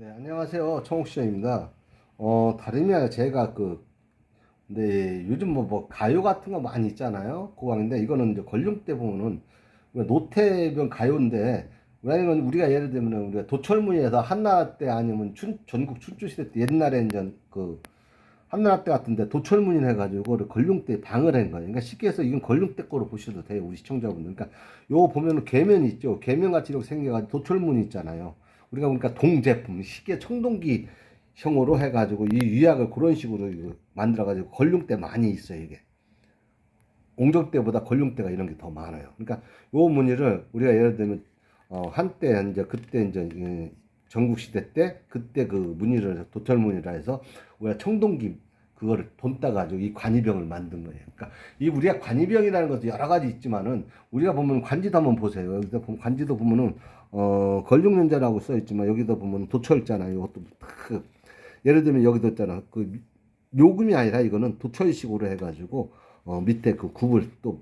네, 안녕하세요. 청옥시장입니다. 어, 다름이 아니라 제가 그, 네, 요즘 뭐, 뭐, 가요 같은 거 많이 있잖아요. 고강인데, 이거는 이제 걸륭 때 보면은, 노태병 가요인데, 왜냐면 우리가 예를 들면 우리가 도철문에서 한나라 때 아니면 춘, 전국 춘추시대 때 옛날에 이제 그, 한나라 때 같은데 도철문이 해가지고 그 걸륭 때 방을 한 거예요. 그러니까 쉽게 해서 이건 걸륭 때 거로 보셔도 돼요. 우리 시청자분들. 그러니까 요거 보면은 계면 있죠. 계면같이 이렇게 생겨가지고 도철문이 있잖아요. 우리가 보니까 동제품, 쉽게 청동기 형으로 해가지고 이 유약을 그런 식으로 만들어가지고 걸륭 때 많이 있어요 이게. 옹정 때보다 걸륭 때가 이런 게 더 많아요. 그러니까 요 무늬를 우리가 예를 들면 어 한때 이제 그때 이제 이 전국 시대 때 그때 그 무늬를 도철 무늬라 해서 우리가 청동기 그거를 돈 따가지고 이 관이병을 만든 거예요. 그러니까 이 우리가 관이병이라는 것도 여러 가지 있지만은 우리가 보면 관지도 한번 보세요. 여기서 보면 관지도 보면은 어 걸륭연자라고 써 있지만 여기도 보면 도철 있잖아요. 이것도 크 예를 들면 여기도 있잖아. 그 요금이 아니라 이거는 도철식으로 해가지고 어 밑에 그 굽을 또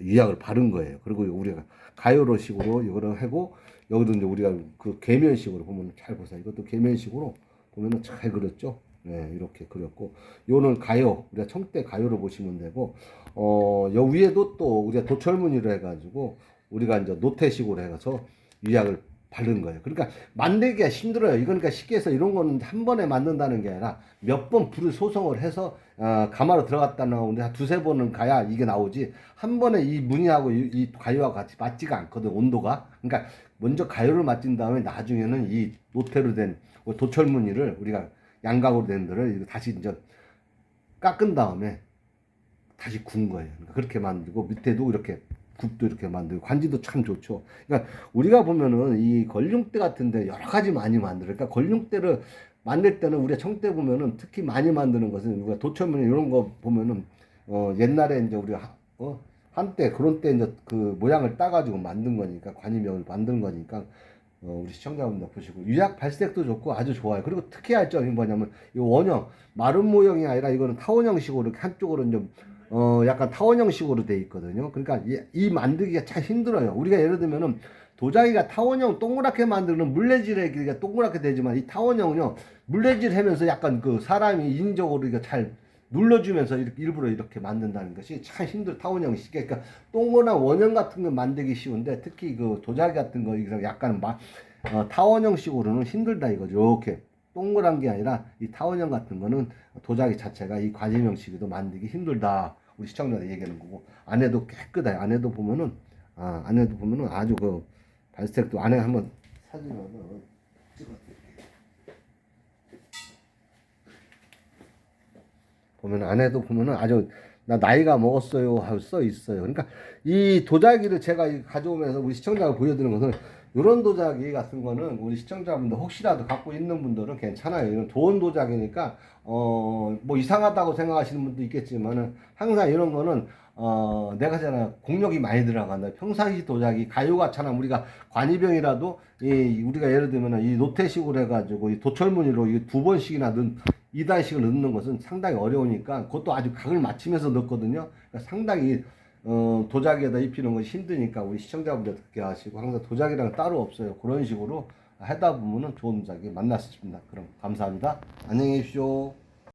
유약을 바른 거예요. 그리고 우리가 가요로식으로 이거를 하고 여기도 이제 우리가 그 계면식으로 보면 잘 보세요. 이것도 계면식으로 보면은 잘 그렸죠. 네, 이렇게 그렸고 요는 가요 우리가 청대 가요로 보시면 되고 어여 위에도 또 우리가 도철무늬로 해가지고 우리가 이제 노태식으로 해서 유약을 바른 거예요. 그러니까 만들기가 힘들어요. 이거니까 그러니까 쉽게 해서 이런 거는 한 번에 만든다는 게 아니라 몇 번 불을 소송을 해서 어, 가마로 들어갔다 나오는데 한 두세 번은 가야 이게 나오지 한 번에 이 무늬하고 이, 이 가요와 같이 맞지가 않거든 온도가. 그러니까 먼저 가요를 맞춘 다음에 나중에는 이 노태로 된 도철 무늬를 우리가 양각으로 된 데를 다시 이제 깎은 다음에 다시 구운 거예요. 그러니까 그렇게 만들고 밑에도 이렇게 굽도 이렇게 만들고 관지도 참 좋죠. 그러니까 우리가 보면은 이 걸륭대 같은데 여러 가지 많이 만들어. 그러니까 걸륭대를 만들 때는 우리가 청대 보면은 특히 많이 만드는 것은 우리가 도철문 이런 거 보면은 어 옛날에 이제 우리가 하- 어 한때 그런 때 이제 그 모양을 따가지고 만든 거니까 관이명을 만든 거니까 어, 우리 시청자분들 보시고 유약 발색도 좋고 아주 좋아요. 그리고 특히 할 점이 뭐냐면 이 원형 마른 모형이 아니라 이거는 타원 형식으로 이렇게 한쪽으로는 좀 어, 약간 타원 형식으로 돼 있거든요. 그러니까 이, 이 만들기가 참 힘들어요. 우리가 예를 들면은 도자기가 타원형 동그랗게 만드는 물레질의 길이가 동그랗게 되지만 이 타원형은요 물레질 하면서 약간 그 사람이 인적으로 이거 잘 눌러주면서 이렇게 일부러 이렇게 만든다는 것이 참 힘들어 타원형 시계 그러니까 동그란 원형 같은 거 만들기 쉬운데 특히 그 도자기 같은 거 약간 막 어, 타원 형식으로는 힘들다 이거죠. 이렇게 동그란 게 아니라 이 타원형 같은 거는 도자기 자체가 이 관임형식으로 만들기 힘들다. 우리 시청자들 얘기하는 거고. 안에도 깨끗해 안에도 보면은 아 안에도 보면은 아주 그 발색도 안에 한번 사진을 찍어드릴게요 보면 안에도 보면은 아주 나 나이가 먹었어요 하고 써 있어요. 그러니까 이 도자기를 제가 이 가져오면서 우리 시청자가 보여드리는 것은 이런 도자기 같은 거는 우리 시청자분들 혹시라도 갖고 있는 분들은 괜찮아요. 이런 좋은 도자기니까 어 뭐 이상하다고 생각하시는 분도 있겠지만은 항상 이런 거는 어 내가 잖아 공력이 많이 들어간다. 평상시 도자기 가요가처럼 우리가 관이병이라도 이 우리가 예를 들면 이 노태식으로 해가지고 이 도철무늬로 이 두 번씩이나 넣은 2단씩을 넣는 것은 상당히 어려우니까 그것도 아주 각을 맞추면서 넣거든요. 그러니까 상당히 어, 도자기에다 입히는 것이 힘드니까 우리 시청자분들 그렇게 하시고 항상 도자기랑 따로 없어요. 그런 식으로 하다 보면은 좋은 수 있습니다. 그럼 감사합니다. 안녕히 계십시오.